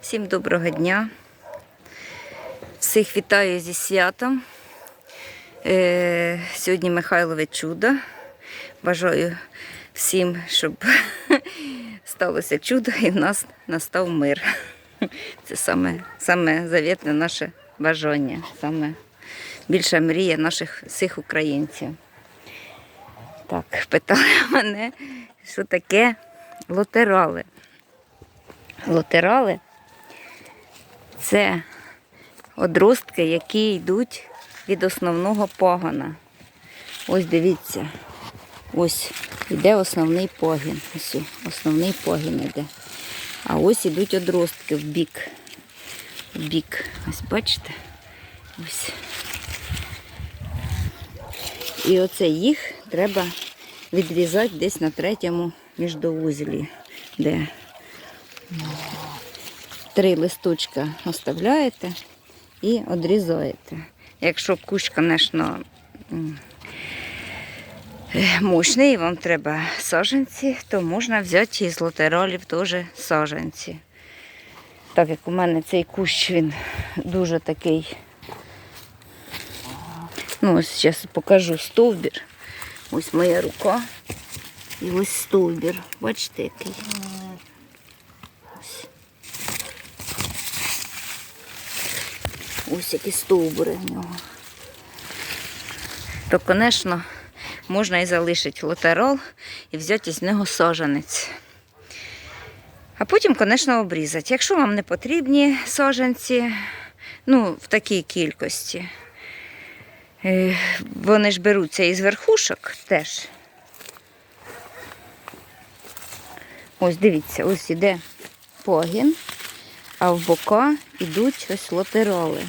Всім доброго дня. Всіх вітаю зі святом. Е, сьогодні Михайлове чудо. Бажаю всім, щоб сталося чудо і в нас настав мир. Це саме, саме завітне наше бажання, саме більша мрія наших всіх українців. Так, питали мене, що таке лотерали. Лотерали це одростки, які йдуть від основного погона. Ось дивіться. Ось йде основний погін. Ось основний погін йде. А ось ідуть одростки в бік. В бік. Ось бачите? Ось. І оце їх треба відрізати десь на третьому міждоузлі, де три листочка оставляєте і відрізаєте. Якщо кущ, звісно, е, мощний, і вам треба саженці, то можна взяти із лотеролів теж саженці. Так як у мене цей кущ, він дуже такий. Ну, ось зараз покажу стовбір. Ось моя рука. І ось стовбір. Бачите, який. Ось які стовбури в нього. То, звісно, можна і залишити лотерол і взяти з нього сажанець. А потім, звісно, обрізати. Якщо вам не потрібні саженці, ну, в такій кількості, е, вони ж беруться із верхушок теж. Ось дивіться, ось іде погін, а в бока йдуть ось лотероли.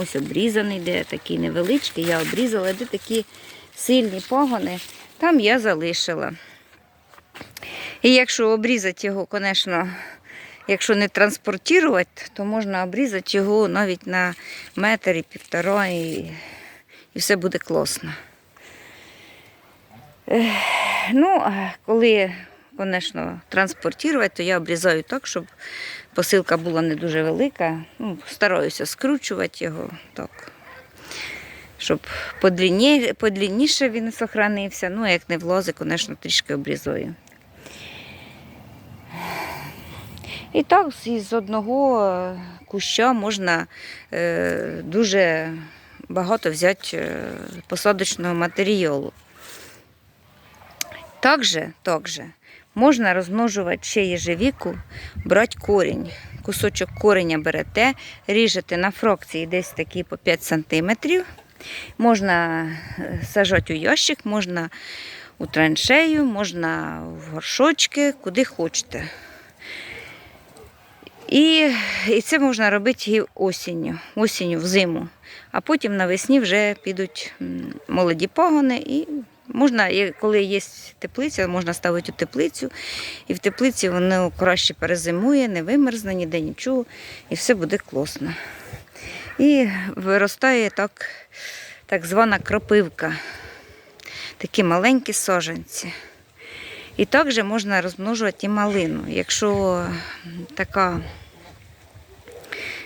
Ось обрізаний, де такий невеличкий, я обрізала, де такі сильні погони, там я залишила. І якщо обрізати його, звісно, якщо не транспортувати, то можна обрізати його навіть на метр і півтора, і, і все буде класно. Ну, коли, звісно, транспортувати, то я обрізаю так, щоб посилка була не дуже велика. Ну, стараюся скручувати його так. Щоб подлінні- подлінніше він сохранився. Ну, а як не влазить, звісно, трішки обрізаю. І так, з- одного е, куща можна е, дуже багато взяти е, посадочного матеріалу. Також, також можна розмножувати ще єжевіку, брати корінь. Кусочок кореня берете, ріжете на фракції десь такі по 5 см. Можна е, сажати у ящик, можна у траншею, можна в горшочки, куди хочете. І, і це можна робити і осінню, осінню, взиму. А потім навесні вже підуть молоді погони і можна, коли є теплиця, можна ставити у теплицю. І в теплиці воно краще перезимує, не вимерзне ніде нічого, і все буде класно. І виростає так, так звана кропивка. Такі маленькі саженці. І також можна розмножувати і малину. Якщо така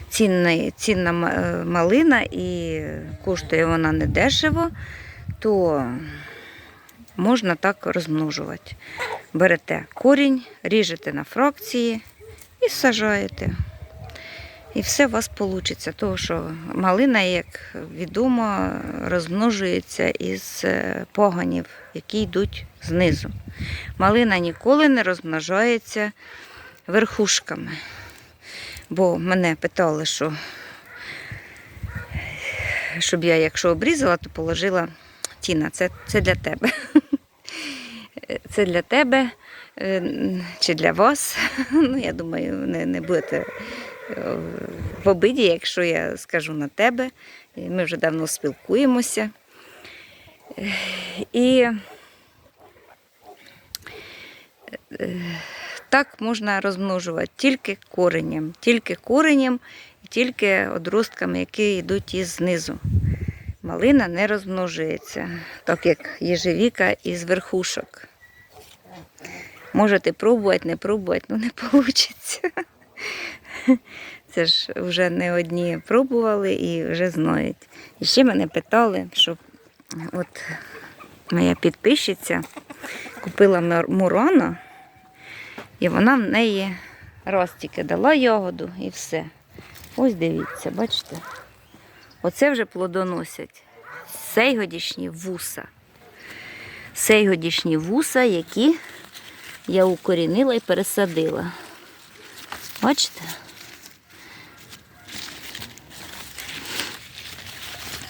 цінна, цінна е, малина і коштує вона недешево, то можна так розмножувати. Берете корінь, ріжете на фракції і сажаєте. І все у вас вийде, тому що малина, як відомо, розмножується із е, поганів, які йдуть знизу. Малина ніколи не розмножається верхушками. Бо мене питали, що щоб я, якщо обрізала, то положила Тіна, це, це для тебе. Це для тебе е, чи для вас. Ну, я думаю, не, не будете е, в обиді, якщо я скажу на тебе. Ми вже давно спілкуємося. І е, так можна розмножувати тільки коренем, тільки коренем і тільки одростками, які йдуть із знизу. Малина не розмножується, так як єжевіка із верхушок. Можете пробувати, не пробувати, ну не вийде. Це ж вже не одні пробували і вже знають. І ще мене питали, що от моя підписчиця купила мур- мурана, і вона в неї раз тільки дала ягоду і все. Ось дивіться, бачите? Оце вже плодоносять сейгодішні вуса. Сейгодішні вуса, які я укорінила і пересадила. Бачите?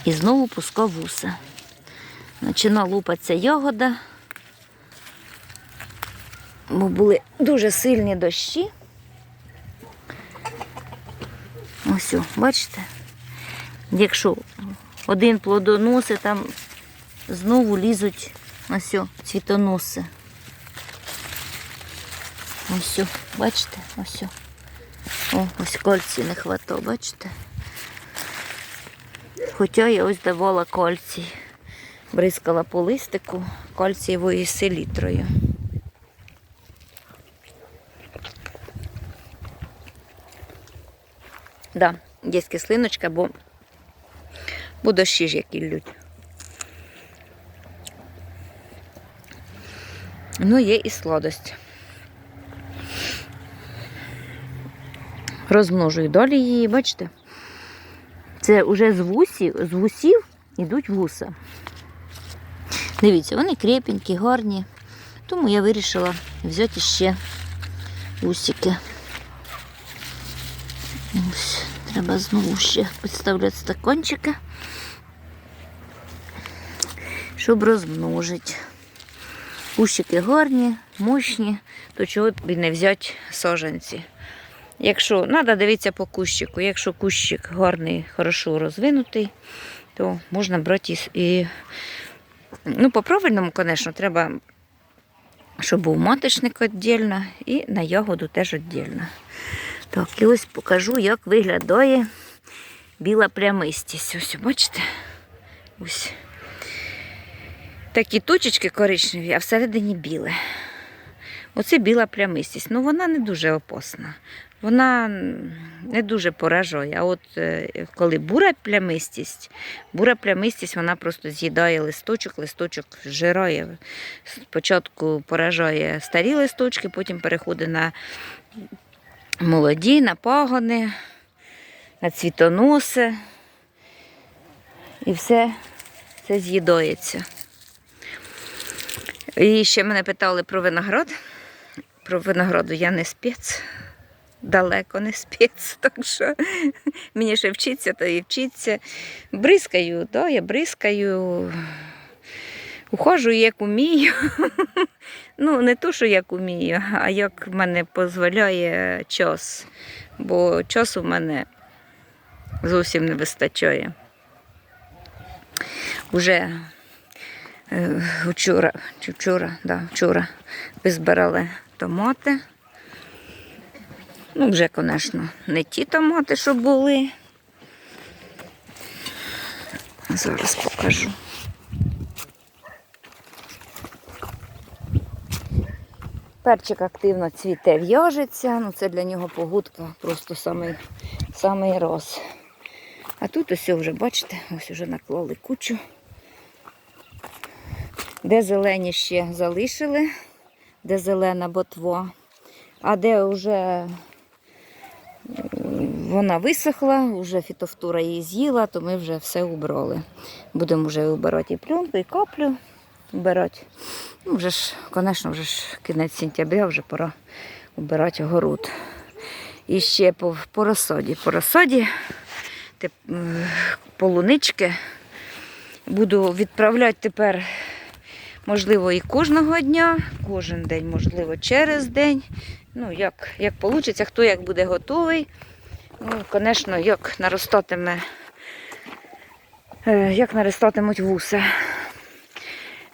І знову пускав вуса. Почина лупатися ягода, бо були дуже сильні дощі. Ось, бачите? Якщо один плодоноси, там знову лізуть ось цвітоноси. Ось, бачите? Ось. о. Ось кольці не хватало, бачите? Хоча я ось давала кальцій. Бризкала по листику кальцієвою селітрою. Да, є кислиночка, бо, бо дощі ж які лють. Ну, є і сладость. Розмножую далі її, бачите? Це вже з вусів, з вусів йдуть вуса. Дивіться, вони крепенькі, гарні. Тому я вирішила взяти ще усики. Ось, треба знову ще підставляти стаканчики, щоб розмножити. Кущики гарні, мощні, то чого б не взяти саженці. Якщо треба дивитися по кущику, якщо кущик гарний, хорошо розвинутий, то можна брати і, ну, по-правильному, звісно, треба, щоб був маточник віддільно і на ягоду теж віддільно. Так, і ось покажу, як виглядає біла плямистість. Ось, бачите? Ось. Такі точечки коричневі, а всередині біле. Оце біла плямистість. Ну вона не дуже опасна. Вона не дуже поражає. А от е, коли бура плямистість, бура плямистість вона просто з'їдає листочок, листочок зжирає. Спочатку поражає старі листочки, потім переходить на молоді, на пагони, на цвітоноси. І все це з'їдається. І ще мене питали про виноград. Про винограду я не спец, далеко не спец, так що мені ще вчиться, то і вчиться. Бризкаю, да, я бризкаю, ухожу як умію. Ну, не то, що як умію, а як в мене дозволяє час. Бо часу в мене зовсім не вистачає. Уже Е, Вчора, вчора, да, вчора визбирали томати. Ну, вже, звісно, не ті томати, що були. Зараз покажу. Перчик активно цвіте, в'яжеться, ну це для нього погодка просто самий, самий роз. А тут ось вже, бачите, ось вже наклали кучу. Де зелені ще залишили, де зелена ботва, а де вже вона висохла, вже фітофтура її з'їла, то ми вже все убрали. Будемо вже вибирати і пленку, і каплю вбирати. Ну, вже ж, звісно, вже ж кінець сентября, вже пора вбирати огород. І ще по, по розсаді. По розсаді теп, полунички буду відправляти тепер Можливо, і кожного дня, кожен день, можливо, через день. Ну, як як вийде, хто як буде готовий. Ну, звісно, як наростатиме, е, як наростатимуть вуса.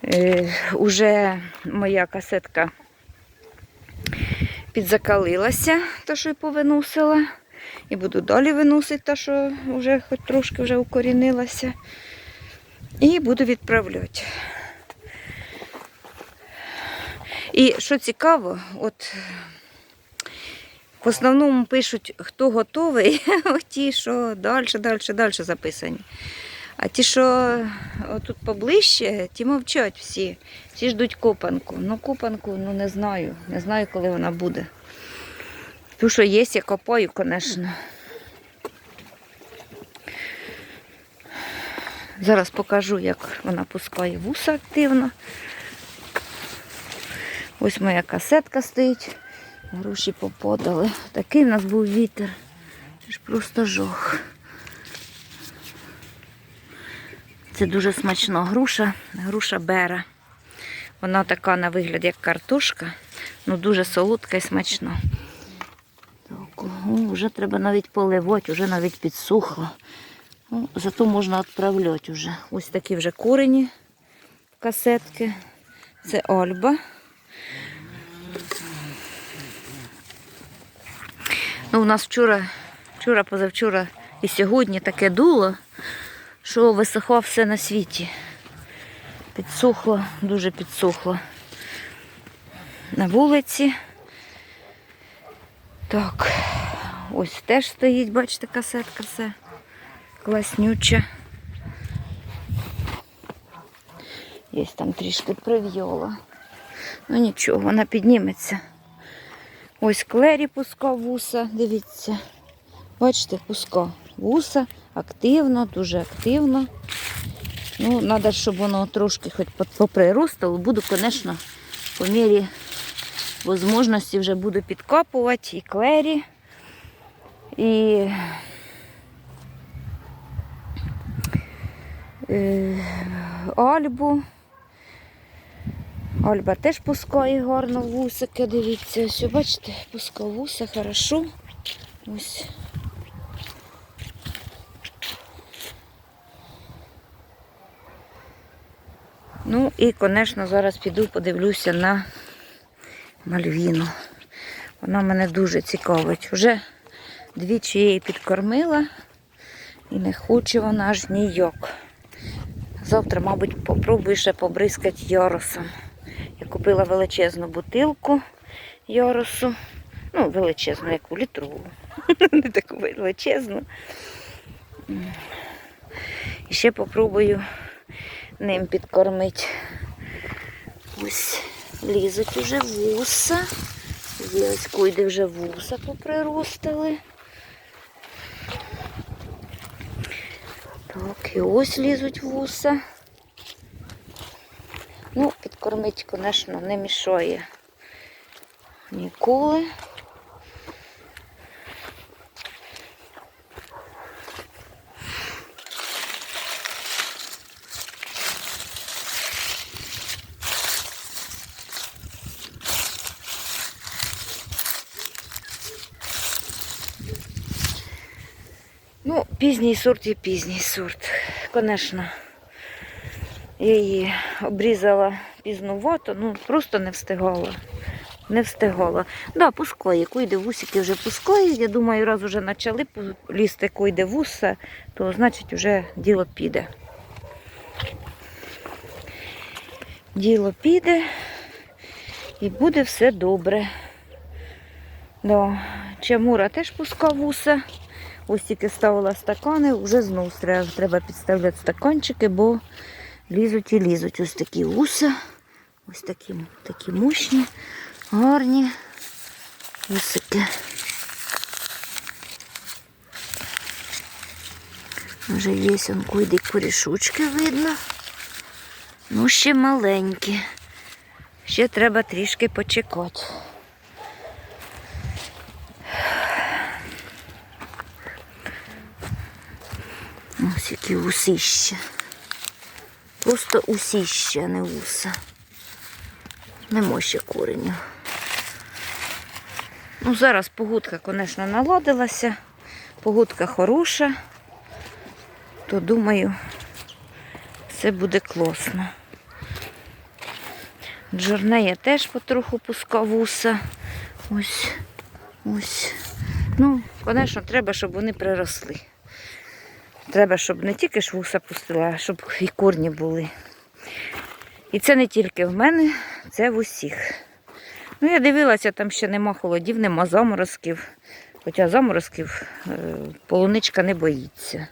Е, Уже моя касетка підзакалилася, те, що й повиносила. І буду далі виносити те, що вже хоч трошки вже укорінилася. І буду відправляти. І що цікаво, от В основному пишуть, хто готовий, ті, що далі, далі, далі записані. А ті, що тут поближче, ті мовчать всі. Всі ждуть копанку. Ну, копанку, ну не знаю. Не знаю, коли вона буде. Ту, що є, я копаю, звісно. Зараз покажу, як вона пускає вуса активно. Ось моя касетка стоїть. Груші попадали. Такий в нас був вітер. Це ж просто жох. Це дуже смачно груша, груша бера. Вона така на вигляд, як картошка, ну дуже солодка і смачна. Так, о, вже треба навіть поливати, вже навіть підсухло. Ну, зато можна відправляти вже. Ось такі вже корені касетки. Це Альба. Ну, у нас вчора, вчора, позавчора і сьогодні таке дуло, що висохло все на світі. Підсохло, дуже підсохло. На вулиці. Так, ось теж стоїть, бачите, касетка все. Класнюча. Є там трішки прив'яла. Ну нічого, вона підніметься. Ось клері пускав вуса, дивіться. Бачите, пускав вуса активно, дуже активно. Ну, треба, щоб воно трошки хоч по- поприростало. Буду, звісно, по мірі можливості вже буду підкопувати і клері, і е, альбу. Ольба теж пускає гарно вусики, дивіться, ось, бачите, пускав вуса, хорошо. Ось. Ну і, звісно, зараз піду подивлюся на Мальвіну. Вона мене дуже цікавить. Вже двічі її підкормила і не хоче вона аж ніяк. Завтра, мабуть, попробую ще побризкати яросом. Я купила величезну бутилку яросу. Ну, величезну, яку літрову. Не таку величезну. І ще попробую ним підкормити. Ось лізуть уже вуса. Ось койде вже вуса поприростили. Так, і ось лізуть вуса. Ну, підкормити, звісно, не мішає ніколи. Ну, пізній сорт є пізній сорт. Звісно, я її обрізала пізнувато, ну просто не встигала. Не встигала. Да, пускає, койде вусики вже пускає. Я думаю, раз вже почали лізти койде вуса, то значить вже діло піде. Діло піде і буде все добре. Да. Чамура теж пускав вуса. Ось тільки ставила стакани, вже треба, треба підставляти стаканчики, бо лізуть і лізуть. Ось такі вуса. Ось такі, такі мощні, гарні вусики. Вже є он куди корішочки видно. Ну, ще маленькі. Ще треба трішки почекати. Ось які усища. Просто усища, а не уса. Нема ще кореню. Ну, зараз погодка, звісно, наладилася. Погодка хороша. То думаю, все буде класно. Джорнея теж потроху пускав вуса. Ось, ось. Ну, звісно, треба, щоб вони приросли. Треба, щоб не тільки ж вуса пустила, а щоб і корні були. І це не тільки в мене, це в усіх. Ну, я дивилася, там ще нема холодів, нема заморозків. Хоча заморозків е, полуничка не боїться.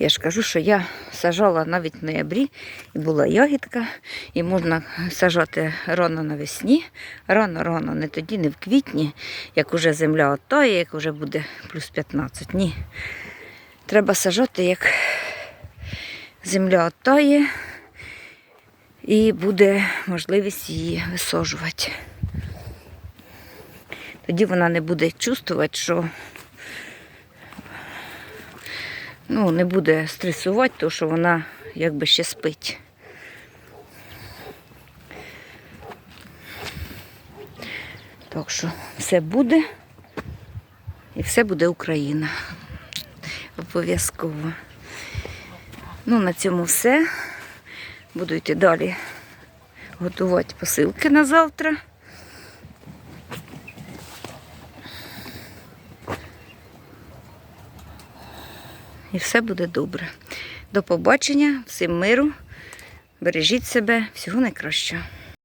Я ж кажу, що я сажала навіть в ноябрі, і була ягідка, і можна сажати рано навесні, рано-рано, не тоді, не в квітні, як уже земля оттає, як вже буде плюс 15. Ні. Треба сажати, як земля оттає, і буде можливість її висаджувати. Тоді вона не буде чувствувати, що ну, не буде стресувати, тому що вона якби ще спить. Так що все буде і все буде Україна. Обов'язково. Ну, на цьому все. Буду йти далі готувати посилки на завтра. І все буде добре. До побачення, всім миру. Бережіть себе, всього найкращого.